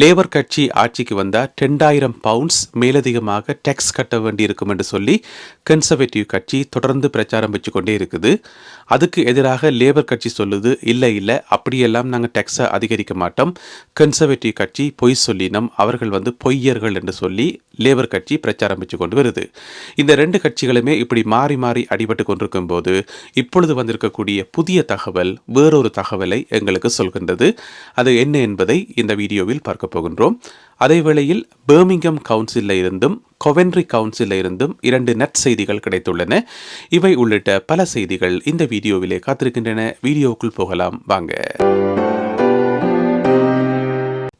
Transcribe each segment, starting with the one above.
Labour கட்சி ஆட்சிக்கு வந்தால் ரெண்டாயிரம் பவுண்ட்ஸ் மேலதிகமாக டேக்ஸ் கட்ட வேண்டியிருக்கும் என்று சொல்லி கன்சர்வேட்டிவ் கட்சி தொடர்ந்து பிரச்சாரம் வச்சு கொண்டே இருக்குது. அதுக்கு எதிராக லேபர் கட்சி சொல்லுது இல்லை இல்லை அப்படியெல்லாம் நாங்கள் டேக்ஸை அதிகரிக்க மாட்டோம். கன்சர்வேட்டிவ் கட்சி பொய் சொல்லினோம் அவர்கள் வந்து பொய்யர்கள் என்று சொல்லி லேபர் கட்சி பிரச்சாரம் வச்சு கொண்டு வருது. இந்த ரெண்டு கட்சிகளுமே இப்படி மாறி மாறி அடிபட்டு கொண்டிருக்கும் போது இப்பொழுது வந்திருக்கக்கூடிய புதிய தகவல் வேறொரு தகவலை எங்களுக்கு சொல்கின்றது. அது என்ன என்பதை இந்த வீடியோவில் பார்க்க போகின்றோம். அதே வேளையில் பேர்மிங்கம் கவுன்சிலில் இருந்தும் கொவென்ட்ரி கவுன்சிலில் இருந்தும் இரண்டு நெட் செய்திகள் கிடைத்துள்ளன. இவை உள்ளிட்ட பல செய்திகள் இந்த வீடியோவிலே காத்திருக்கின்றன. வீடியோவுக்குள் போகலாம். வாங்க.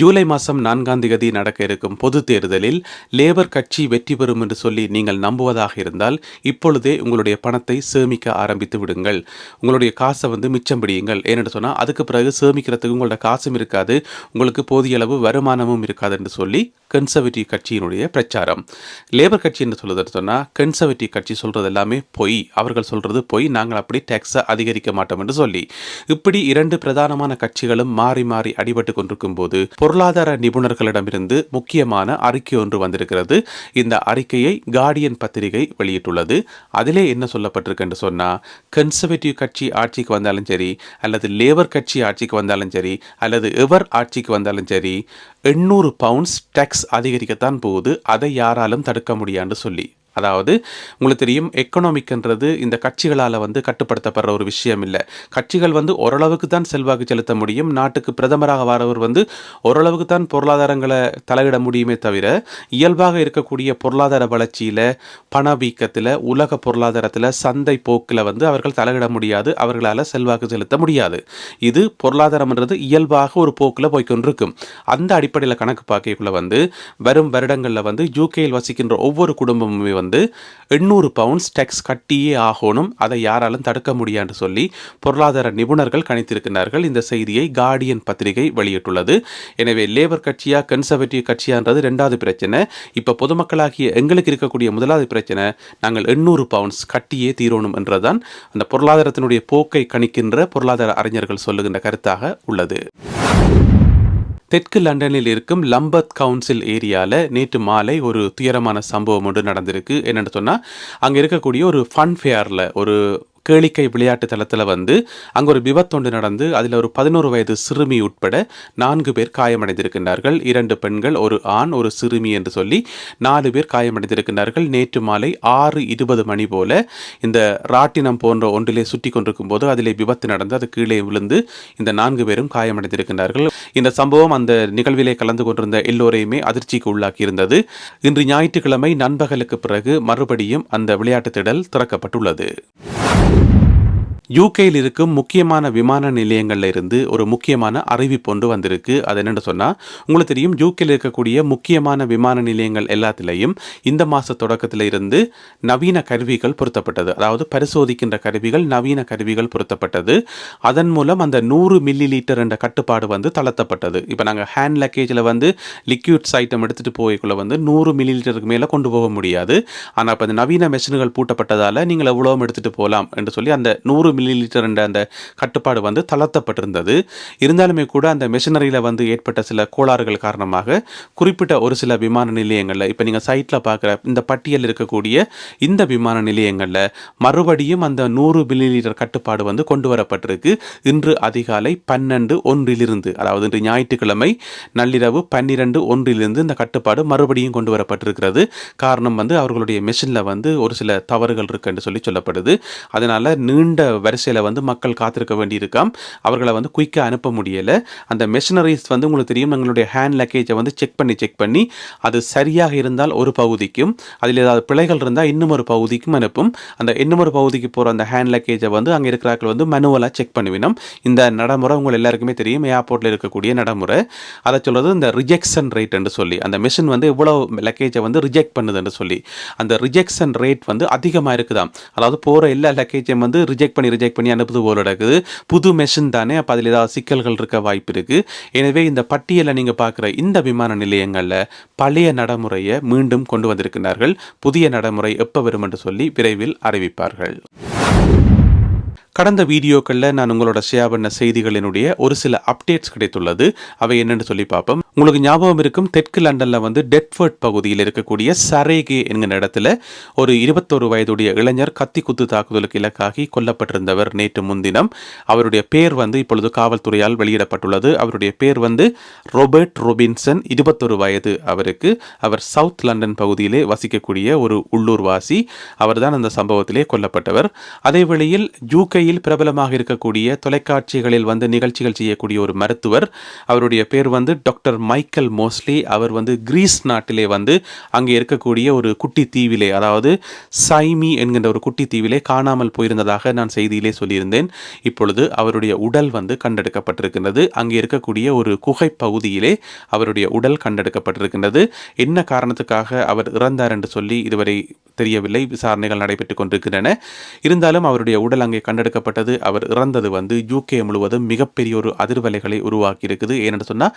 ஜூலை மாதம் நான்காம் தேதி நடக்க இருக்கும் பொது தேர்தலில் லேபர் கட்சி வெற்றி பெறும் என்று சொல்லி நீங்கள் நம்புவதாக இருந்தால் இப்பொழுதே உங்களுடைய பணத்தை சேமிக்க ஆரம்பித்து விடுங்கள். உங்களுடைய காசை வந்து மிச்சம் பிடியுங்கள். ஏனென்று சொன்னால் அதுக்கு பிறகு சேமிக்கிறதுக்கு உங்களோட காசும் இருக்காது. உங்களுக்கு போதிய அளவு வருமானமும் இருக்காது என்று சொல்லி கன்சர்வேட்டிவ் கட்சியினுடைய பிரச்சாரம். லேபர் கட்சி என்று சொல்லுறது சொன்னால் கன்சர்வேட்டிவ் கட்சி சொல்கிறது எல்லாமே பொய். அவர்கள் சொல்கிறது பொய். நாங்கள் அப்படி டேக்ஸை அதிகரிக்க மாட்டோம் என்று சொல்லி. இப்படி இரண்டு பிரதானமான கட்சிகளும் மாறி மாறி அடிபட்டு கொண்டிருக்கும் போது பொருளாதார நிபுணர்களிடமிருந்து முக்கியமான அறிக்கை ஒன்று வந்திருக்கிறது. இந்த அறிக்கையை கார்டியன் பத்திரிகை வெளியிட்டுள்ளது. அதிலே என்ன சொல்லப்பட்டிருக்குன்று சொன்னால் கன்சர்வேட்டிவ் கட்சி ஆட்சிக்கு வந்தாலும் சரி அல்லது லேபர் கட்சி ஆட்சிக்கு வந்தாலும் சரி அல்லது எவர் ஆட்சிக்கு வந்தாலும் சரி எண்ணூறு பவுண்ட்ஸ் டேக்ஸ் அதிகரிக்கத்தான் போகுது. அதை யாராலும் தடுக்க முடியான்னு சொல்லி. அதாவது உங்களுக்கு தெரியும் எக்கனாமிக்ன்றது இந்த கட்சிகளால் வந்து கட்டுப்படுத்தப்படுற ஒரு விஷயம் இல்லை கட்சிகள் வந்து ஓரளவுக்கு தான் செல்வாக்கு செலுத்த முடியும். நாட்டுக்கு பிரதமராக வரவர் வந்து ஓரளவுக்கு தான் பொருளாதாரங்களை தலையிட முடியுமே தவிர இயல்பாக இருக்கக்கூடிய பொருளாதார வளர்ச்சியில் பணவீக்கத்தில் உலக பொருளாதாரத்தில் சந்தை போக்கில் வந்து அவர்கள் தலையிட முடியாது. அவர்களால் செல்வாக்கு செலுத்த முடியாது. இது பொருளாதாரம்ன்றது இயல்பாக ஒரு போக்கில் போய்கொண்டிருக்கும் அந்த அடிப்படையில் கணக்கு பார்க்கக்குள்ள வந்து வரும் வருடங்களில் வந்து யூகேயில் வசிக்கின்ற ஒவ்வொரு குடும்பமுமே வந்து வந்து எண்ணூறு பவுண்ட்ஸ் டேக்ஸ் கட்டியே ஆகணும். அதை யாராலும் தடுக்க முடியாது சொல்லி பொருளாதார நிபுணர்கள் கணித்திருக்கிறார்கள். இந்த செய்தியை கார்டியன் பத்திரிகை வெளியிட்டுள்ளது. எனவே லேபர் கட்சியா கன்சர்வேட்டிவ் கட்சியான்றது ரெண்டாவது பிரச்சனை. இப்போ பொதுமக்களாகிய எங்களுக்கு இருக்கக்கூடிய முதலாவது பிரச்சனை நாங்கள் எண்ணூறு பவுண்ட்ஸ் கட்டியே தீரணும் என்றுதான் அந்த பொருளாதாரத்தினுடைய போக்கை கணிக்கின்ற பொருளாதார அறிஞர்கள் சொல்லுகின்ற கருத்தாக உள்ளது. தெற்கு லண்டனில் இருக்கும் லம்பத் கவுன்சில் ஏரியாவில் நேற்று மாலை ஒரு துயரமான சம்பவம் ஒன்று நடந்திருக்கு. என்னென்னு சொன்னால் அங்கே இருக்கக்கூடிய ஒரு ஃபன் ஃபேரில் ஒரு கேளிக்கை விளையாட்டு தளத்தில் வந்து அங்கே ஒரு விபத்தொன்று நடந்து அதில் ஒரு பதினோரு வயது சிறுமி உட்பட நான்கு பேர் காயமடைந்திருக்கின்றார்கள். இரண்டு பெண்கள் ஒரு ஆண் ஒரு சிறுமி என்று சொல்லி நாலு பேர் காயமடைந்திருக்கின்றார்கள். நேற்று மாலை ஆறு இருபது மணி போல இந்த ராட்டினம் போன்ற ஒன்றிலே சுற்றி கொண்டிருக்கும் போது அதிலே விபத்து நடந்து அது கீழே விழுந்து இந்த நான்கு பேரும் காயமடைந்திருக்கின்றார்கள். இந்த சம்பவம் அந்த நிகழ்விலே கலந்து கொண்டிருந்த எல்லோரையுமே அதிர்ச்சிக்கு உள்ளாக்கியிருந்தது. இன்று ஞாயிற்றுக்கிழமை நண்பகலுக்கு பிறகு மறுபடியும் அந்த விளையாட்டு திடல் திறக்கப்பட்டுள்ளது. யூகேயில் இருக்கும் முக்கியமான விமான நிலையங்களில் இருந்து ஒரு முக்கியமான அறிவிப்பு ஒன்று வந்திருக்கு. அது என்னென்னு சொன்னால் உங்களுக்கு தெரியும் யூகேயில் இருக்கக்கூடிய முக்கியமான விமான நிலையங்கள் எல்லாத்திலையும் இந்த மாத தொடக்கத்தில் இருந்து நவீன கருவிகள் பொருத்தப்பட்டது. அதாவது பரிசோதிக்கின்ற கருவிகள் நவீன கருவிகள் பொருத்தப்பட்டது. அதன் மூலம் அந்த நூறு மில்லி லிட்டர் என்ற கட்டுப்பாடு வந்து தளர்த்தப்பட்டது. இப்போ நாங்கள் ஹேண்ட் லக்கேஜில் வந்து லிக்யூட்ஸ் ஐட்டம் எடுத்துகிட்டு போய்க்குள்ளே வந்து நூறு மில்லி லிட்டருக்கு மேலே கொண்டு போக முடியாது. ஆனால் இப்போ அந்த நவீன மெஷின்கள் பூட்டப்பட்டதால் நீங்கள் எவ்வளோ எடுத்துகிட்டு போகலாம் என்று சொல்லி அந்த நூறு மில்லி லிட்டர் என்ற அந்த கட்டுப்பாடு வந்து தளர்த்தப்பட்டிருந்தது. இருந்தாலுமே கூட அந்த மெஷினரியில் வந்து ஏற்பட்ட சில கோளாறுகள் காரணமாக குறிப்பிட்ட ஒரு சில விமான நிலையங்களில் இப்போ நீங்கள் சைட்டில் பார்க்குற இந்த பட்டியல் இருக்கக்கூடிய இந்த விமான நிலையங்களில் மறுபடியும் அந்த நூறு மில்லி லிட்டர் கட்டுப்பாடு வந்து கொண்டு வரப்பட்டிருக்கு. இன்று அதிகாலை பன்னெண்டு ஒன்றிலிருந்து அதாவது இன்று ஞாயிற்றுக்கிழமை நள்ளிரவு பன்னிரண்டு ஒன்றிலிருந்து இந்த கட்டுப்பாடு மறுபடியும் கொண்டு வரப்பட்டிருக்கிறது. காரணம் வந்து அவர்களுடைய மெஷினில் வந்து ஒரு சில தவறுகள் இருக்குன்னு சொல்லி சொல்லப்படுது. அதனால் நீண்ட வரிசையில் வந்து மக்கள் காத்திருக்க வேண்டியிருக்காம். அவர்களை வந்து குயிக்காக அனுப்ப முடியலை. அந்த மெஷினரிஸ் வந்து உங்களுக்கு தெரியும் எங்களுடைய ஹேண்ட் லக்கேஜை வந்து செக் பண்ணி செக் பண்ணி அது சரியாக இருந்தால் ஒரு பகுதிக்கும் அதில் ஏதாவது பிழைகள் இருந்தால் இன்னும் ஒரு பகுதிக்கும் அனுப்பும். அந்த இன்னும் ஒரு பகுதிக்கு போகிற அந்த ஹேண்ட் லக்கேஜை வந்து அங்கே இருக்கிறார்கள் வந்து மனுவலாக செக் பண்ணுவினோம் இந்த நடைமுறை உங்கள் எல்லாருக்குமே தெரியும். ஏர்போர்ட்டில் இருக்கக்கூடிய நடைமுறை. அதை சொல்கிறது இந்த ரிஜெக்ஷன் ரேட் என்று சொல்லி அந்த மிஷின் வந்து எவ்வளோ லக்கேஜை வந்து ரிஜெக்ட் பண்ணுதுன்னு சொல்லி அந்த ரிஜெக்ஷன் ரேட் வந்து அதிகமாக இருக்குதாம். அதாவது போகிற எல்லா லக்கேஜையும் வந்து ரிஜெக்ட் பண்ணி ரிஜெக்ட் பண்ணி அனுப்புது போல் நடக்குது. புது மெஷின் தானே அப்போ அதில் ஏதாவது சிக்கல்கள் இருக்க வாய்ப்பு இருக்குது எனவே இந்த பட்டியலை நீங்கள் பார்க்குற இந்த விமான நிலையங்களில் பழைய நடைமுறையை மீண்டும் கொண்டு வந்திருக்கிறார்கள். புதிய நடைமுறை எப்போ வரும் என்று சொல்லி விரைவில் அறிவிப்பார்கள். கடந்த வீடியோக்களில் நான் உங்களோட ஷேர் பண்ண செய்திகளினுடைய ஒரு சில அப்டேட்ஸ் கிடைத்துள்ளது. அவை என்னென்னு சொல்லி பார்ப்போம். உங்களுக்கு ஞாபகம் இருக்கும் தெற்கு லண்டனில் வந்து டெட்ஃபர்ட் பகுதியில் இருக்கக்கூடிய சரேகே என்கிற இடத்துல ஒரு இருபத்தோரு வயதுடைய இளைஞர் கத்தி குத்து தாக்குதலுக்கு இலக்காகி கொல்லப்பட்டிருந்தவர் நேற்று முன்தினம். அவருடைய பேர் வந்து இப்பொழுது காவல்துறையால் வெளியிடப்பட்டுள்ளது. அவருடைய பேர் வந்து ரோபர்ட் ரொபின்சன் இருபத்தொரு வயது அவருக்கு. அவர் சவுத் லண்டன் பகுதியிலே வசிக்கக்கூடிய ஒரு உள்ளூர்வாசி. அவர்தான் அந்த சம்பவத்திலே கொல்லப்பட்டவர். அதே வேளையில் யூகே பிரபலமாக இருக்கக்கூடிய தொலைக்காட்சிகளில் வந்து நிகழ்ச்சிகள் செய்யக்கூடிய ஒரு மருத்துவர். அவருடைய பேர் வந்து டாக்டர் மைக்கேல் மோஸ்லி அவர் வந்து கிரீஸ் நாட்டிலே வந்து அங்கே இருக்கக்கூடிய ஒரு குட்டி தீவிலே அதாவது சைமி என்கின்ற ஒரு குட்டி தீவிலே காணாமல் போயிருந்ததாக நான் செய்தியிலே சொல்லியிருந்தேன். இப்பொழுது அவருடைய உடல் வந்து கண்டெடுக்கப்பட்டிருக்கின்றது. அங்கே இருக்கக்கூடிய ஒரு குகை பகுதியிலே அவருடைய உடல் கண்டெடுக்கப்பட்டிருக்கின்றது. என்ன காரணத்துக்காக அவர் இறந்தார் என்று சொல்லி இதுவரை தெரியவில்லை. விசாரணைகள் நடைபெற்றுக் கொண்டிருக்கின்றன. இருந்தாலும் அவருடைய உடல் அங்கே கண்டெடுக்கப்பட்டது. அவர் இறந்தது வந்து யூகே முழுவதும் மிகப்பெரிய ஒரு அதிர்வலைகளை உருவாக்கி இருக்குது ஏனென்று சொன்னால்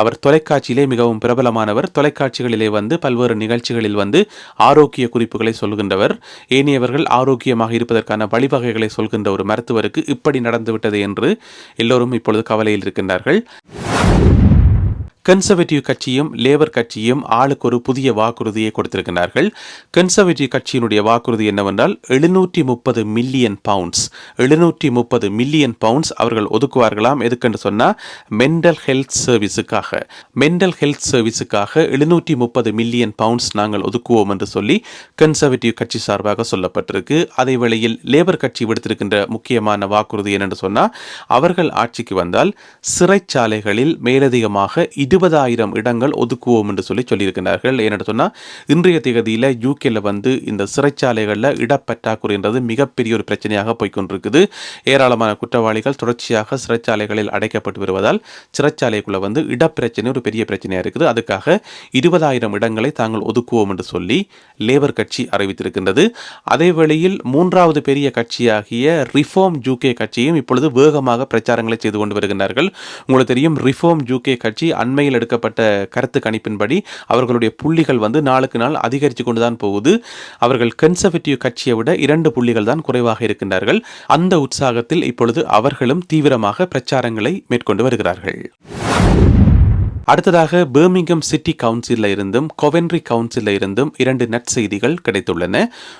அவர் தொலைக்காட்சியிலே மிகவும் பிரபலமானவர். தொலைக்காட்சிகளிலே வந்து பல்வேறு நிகழ்ச்சிகளில் வந்து ஆரோக்கிய குறிப்புகளை சொல்கின்றவர். ஏனையவர்கள் ஆரோக்கியமாக இருப்பதற்கான வழிவகைகளை சொல்கின்ற ஒரு மருத்துவருக்கு இப்படி நடந்துவிட்டது என்று எல்லோரும் இப்பொழுது கவலையில் இருக்கின்றார்கள். கன்சர்வேட்டிவ் கட்சியும் லேபர் கட்சியும் ஆளுக்கு ஒரு புதிய வாக்குறுதியை கொடுத்திருக்கிறார்கள். கன்சர்வேட்டிவ் கட்சியினுடைய வாக்குறுதி என்னவென்றால் எழுநூற்றி முப்பது மில்லியன் பவுண்ட்ஸ் எழுநூற்றி முப்பது மில்லியன் பவுண்ட்ஸ் அவர்கள் ஒதுக்குவார்களாம். எதுக்குன்னு சொன்னால் மென்டல் ஹெல்த் சர்வீஸுக்காக மென்டல் ஹெல்த் சர்வீஸுக்காக எழுநூற்றி முப்பது மில்லியன் பவுண்ட்ஸ் நாங்கள் ஒதுக்குவோம் என்று சொல்லி கன்சர்வேட்டிவ் கட்சி சார்பாக சொல்லப்பட்டிருக்கு. அதே வேளையில் லேபர் கட்சி விடுத்திருக்கின்ற முக்கியமான வாக்குறுதி என்னென்று சொன்னால் அவர்கள் ஆட்சிக்கு வந்தால் சிறைச்சாலைகளில் மேலதிகமாக இது இருபதாயிரம் இடங்கள் ஒதுக்குவோம் என்று சொல்லி சொல்லியிருக்கிறார்கள். ஏன்னு சொன்னால் இன்றைய தேதியில் யூகேல வந்து இந்த சிறைச்சாலைகளில் இடப்பற்றாக்குறைன்றது மிகப்பெரிய ஒரு பிரச்சனையாக போய்கொண்டிருக்குது ஏராளமான குற்றவாளிகள் தொடர்ச்சியாக சிறைச்சாலைகளில் அடைக்கப்பட்டு வருவதால் சிறைச்சாலைக்குள்ள வந்து இடப்பிரச்சனை ஒரு பெரிய பிரச்சனையாக இருக்குது. அதுக்காக இருபதாயிரம் இடங்களை தாங்கள் ஒதுக்குவோம் என்று சொல்லி லேபர் கட்சி அறிவித்திருக்கின்றது. அதே வேளையில் மூன்றாவது பெரிய கட்சியாகிய ரிஃபார்ம் ஜூகே கட்சியும் இப்பொழுது வேகமாக பிரச்சாரங்களை செய்து கொண்டு வருகின்றார்கள். உங்களுக்கு தெரியும் ரிஃபார்ம் ஜூகே கட்சி அண்மையில் அண்மையில் எடுக்கப்பட்ட கருத்து கணிப்பின்படி அவர்களுடைய புள்ளிகள் வந்து நாளுக்கு நாள் அதிகரித்து கொண்டு தான் போகுது. அவர்கள் கன்சர்வேட்டிவ் கட்சியை விட இரண்டு புள்ளிகள் தான் குறைவாக இருக்கின்றார்கள். அந்த உற்சாகத்தில் இப்பொழுது அவர்களும் தீவிரமாக பிரச்சாரங்களை மேற்கொண்டு வருகிறார்கள். அடுத்ததாக பேர்மிங்கம் சிட்டி கவுன்சிலில் இருந்தும் கொவென்ட்ரி கவுன்சிலில் இருந்தும் இரண்டு நற்செய்திகள் கிடைத்துள்ளன.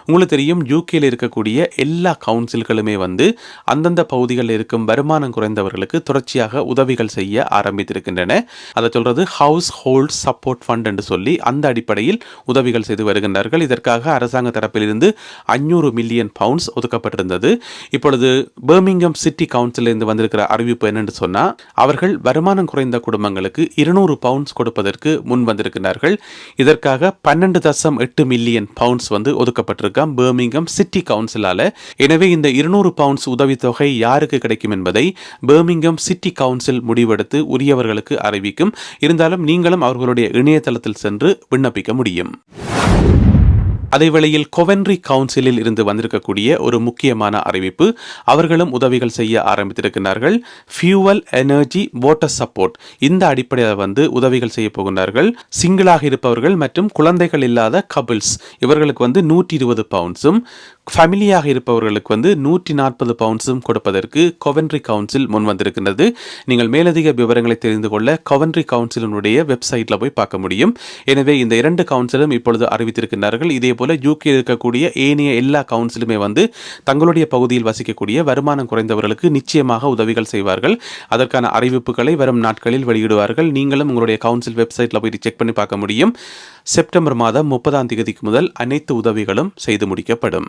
உங்களுக்கு தெரியும் யூகேயில் இருக்கக்கூடிய எல்லா கவுன்சில்களுமே வந்து அந்தந்த பகுதிகளில் இருக்கும் வருமானம் குறைந்தவர்களுக்கு தொடர்ச்சியாக உதவிகள் செய்ய ஆரம்பித்திருக்கின்றன. அதை சொல்றது ஹவுஸ் ஹோல்ட் சப்போர்ட் ஃபண்ட் என்று சொல்லி அந்த அடிப்படையில் உதவிகள் செய்து வருகின்றார்கள். இதற்காக அரசாங்க தரப்பிலிருந்து அஞ்சூறு மில்லியன் பவுண்ட்ஸ் ஒதுக்கப்பட்டிருந்தது. இப்பொழுது பேர்மிங்கம் சிட்டி கவுன்சிலிருந்து வந்திருக்கிற அறிவிப்பு என்னென்று சொன்னால் அவர்கள் வருமானம் குறைந்த குடும்பங்களுக்கு இருநூறு இருநூறு பவுண்ட்ஸ் கொடுப்பதற்கு முன் வந்திருக்கிறார்கள். இதற்காக பன்னெண்டு தசம் எட்டு மில்லியன் பவுண்ட்ஸ் வந்து ஒதுக்கப்பட்டிருக்காம். பேர்மிங்கம் சிட்டி கவுன்சிலால எனவே இந்த இருநூறு பவுண்ட்ஸ் உதவித்தொகை யாருக்கு கிடைக்கும் என்பதை பேர்மிங்கம் சிட்டி கவுன்சில் முடிவெடுத்து உரியவர்களுக்கு அறிவிக்கும். இருந்தாலும் நீங்களும் அவர்களுடைய இணையதளத்தில் சென்று விண்ணப்பிக்க முடியும். அதேவேளையில் கொவென்ட்ரி கவுன்சிலில் இருந்து வந்திருக்கக்கூடிய ஒரு முக்கியமான அறிவிப்பு அவர்களும் உதவிகள் செய்ய ஆரம்பித்திருக்கிறார்கள். ஃபியூவல் எனர்ஜி வாட்டர் சப்போர்ட் இந்த அடிப்படையில் வந்து உதவிகள் செய்ய போகின்றார்கள். சிங்கிளாக இருப்பவர்கள் மற்றும் குழந்தைகள் இல்லாத கபிள்ஸ் இவர்களுக்கு வந்து நூற்றி இருபது பவுண்ட்ஸும் ஃபேமிலியாக இருப்பவர்களுக்கு வந்து நூற்றி நாற்பது பவுண்ட்ஸும் கொடுப்பதற்கு கொவென்ட்ரி கவுன்சில் முன் வந்திருக்கின்றது. நீங்கள் மேலதிக விவரங்களை தெரிந்து கொள்ள கொவென்ட்ரி கவுன்சிலினுடைய வெப்சைட்டில் போய் பார்க்க முடியும். எனவே இந்த இரண்டு கவுன்சிலும் இப்பொழுது அறிவித்திருக்கின்றார்கள். இதே போல யூகே இருக்கக்கூடிய ஏனைய எல்லா கவுன்சிலுமே வந்து தங்களுடைய பகுதியில் வசிக்கக்கூடிய வருமானம் குறைந்தவர்களுக்கு நிச்சயமாக உதவிகள் செய்வார்கள். அதற்கான அறிவிப்புகளை வரும் நாட்களில் வெளியிடுவார்கள். நீங்களும் உங்களுடைய கவுன்சில் வெப்சைட்டில் போய் செக் பண்ணி பார்க்க முடியும். செப்டம்பர் மாதம் முப்பதாம் தேதிக்கு முதல் அனைத்து உதவிகளும் செய்து முடிக்கப்படும்.